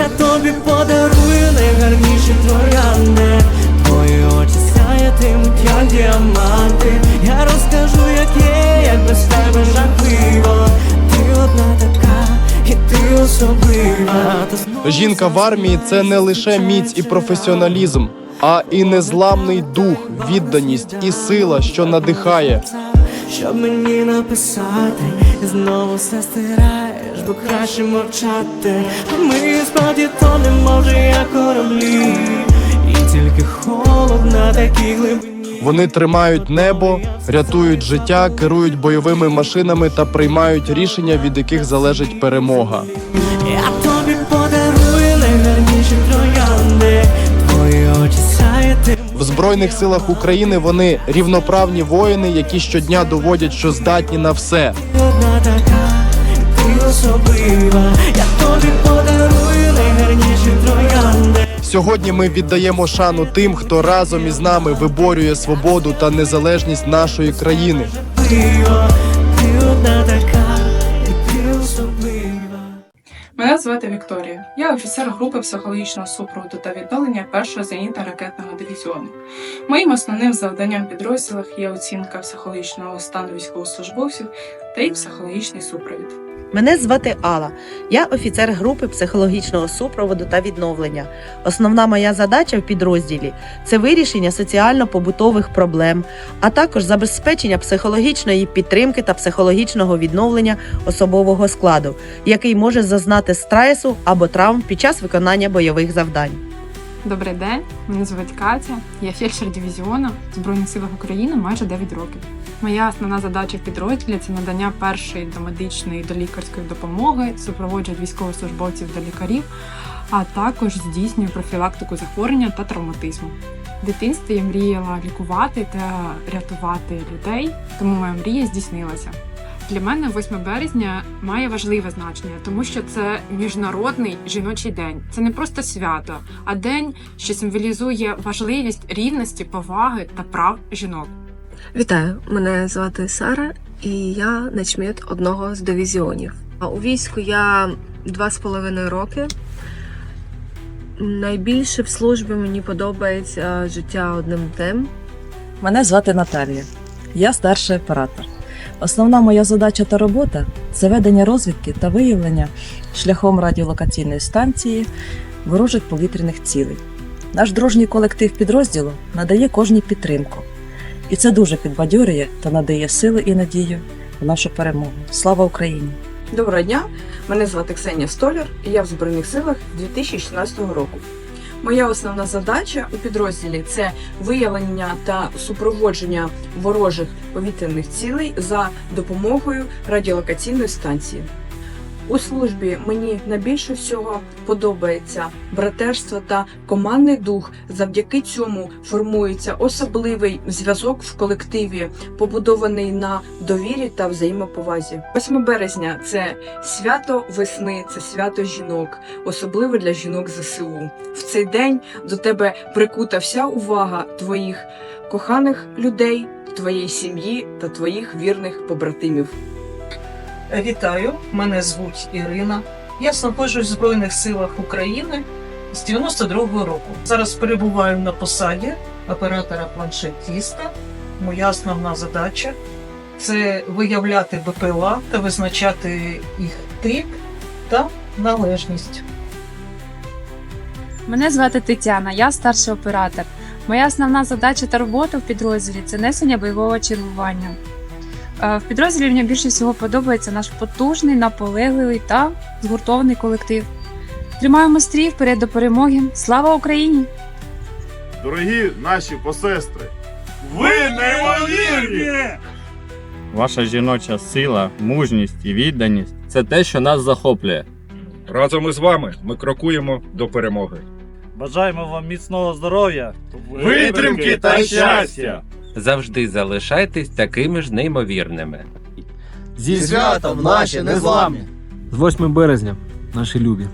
тобі подарую найгарніші троянди Твої очі сяятимуть, як діаманти. Я розкажу, як є, як без тебе жахливо. Ти одна така, і ти особлива. Жінка в армії це не лише міць і професіоналізм, а і незламний дух, відданість і сила, що надихає. Щоб мені написати, знову все стираєш, бо краще мовчати. Ми справді тонемо вже як кораблі, і тільки холод на такій глибині. Вони тримають небо, рятують життя, керують бойовими машинами та приймають рішення, від яких залежить перемога. Я тобі подарую найгарніші троянди, твої очі сяяти. В збройних силах України вони рівноправні воїни, які щодня доводять, що здатні на все. Одна така, особлива. Я тобі подарую найгарніші троянди. Сьогодні ми віддаємо шану тим, хто разом із нами виборює свободу та незалежність нашої країни. Ти одна така, ти особлива. Мене звати Вікторія. Я офіцер групи психологічного супроводу та відновлення першого зенітно-ракетного дивізіону. Моїм основним завданням в підрозділах є оцінка психологічного стану військовослужбовців та їх психологічний супровід. Мене звати Алла. Я офіцер групи психологічного супроводу та відновлення. Основна моя задача в підрозділі це вирішення соціально-побутових проблем, а також забезпечення психологічної підтримки та психологічного відновлення особового складу, який може зазнати стресу або травм під час виконання бойових завдань. Добрий день, мене звуть Катя. Я фельдшер дивізіону Збройних сил України майже 9 років. Моя основна задача в підрозділі це надання першої домедичної долікарської допомоги, супроводжують військовослужбовців до лікарів, а також здійснюю профілактику захворювання та травматизму. В дитинстві я мріяла лікувати та рятувати людей, тому моя мрія здійснилася. Для мене 8 березня має важливе значення, тому що це міжнародний жіночий день. Це не просто свято, а день, що символізує важливість рівності, поваги та прав жінок. Вітаю, мене звати Сара, і я начмет одного з дивізіонів. А У війську я два з половиною роки. Найбільше в службі мені подобається життя одним днем. Мене звати Наталія. Я старший оператор. Основна моя задача та робота це ведення розвідки та виявлення шляхом радіолокаційної станції ворожих повітряних цілей. Наш дружній колектив підрозділу надає кожній підтримку. І це дуже підбадьорює та надає сили і надію в нашу перемогу. Слава Україні! Доброго дня, мене звати Ксенія Столяр, і я в Збройних силах 2016 року. Моя основна задача у підрозділі це виявлення та супроводження ворожих повітряних цілей за допомогою радіолокаційної станції. У службі мені найбільше всього подобається братерство та командний дух. Завдяки цьому формується особливий зв'язок в колективі, побудований на довірі та взаємоповазі. 8 березня це свято весни, це свято жінок, особливо для жінок ЗСУ. В цей день до тебе прикута вся увага твоїх коханих людей, твоєї сім'ї та твоїх вірних побратимів. Вітаю, мене звуть Ірина. Я знаходжусь в Збройних силах України з 92-го року. Зараз перебуваю на посаді оператора планшетіста. Моя основна задача це виявляти БПЛА та визначати їх тип та належність. Мене звати Тетяна, я старший оператор. Моя основна задача та робота в підрозділі це несення бойового чергування. Е, В підрозділі мені більше всього подобається наш потужний, наполегливий та згуртований колектив. Тримаємо стрій вперед до перемоги. Слава Україні! Дорогі наші посестри, ви неймовірні! Ваша жіноча сила, мужність і відданість це те, що нас захоплює. Разом із вами ми крокуємо до перемоги. Бажаємо вам міцного здоров'я, Витримки та щастя! Завжди залишайтесь такими ж неймовірними. Зі святом наші незламні! З 8 березня, наші любі.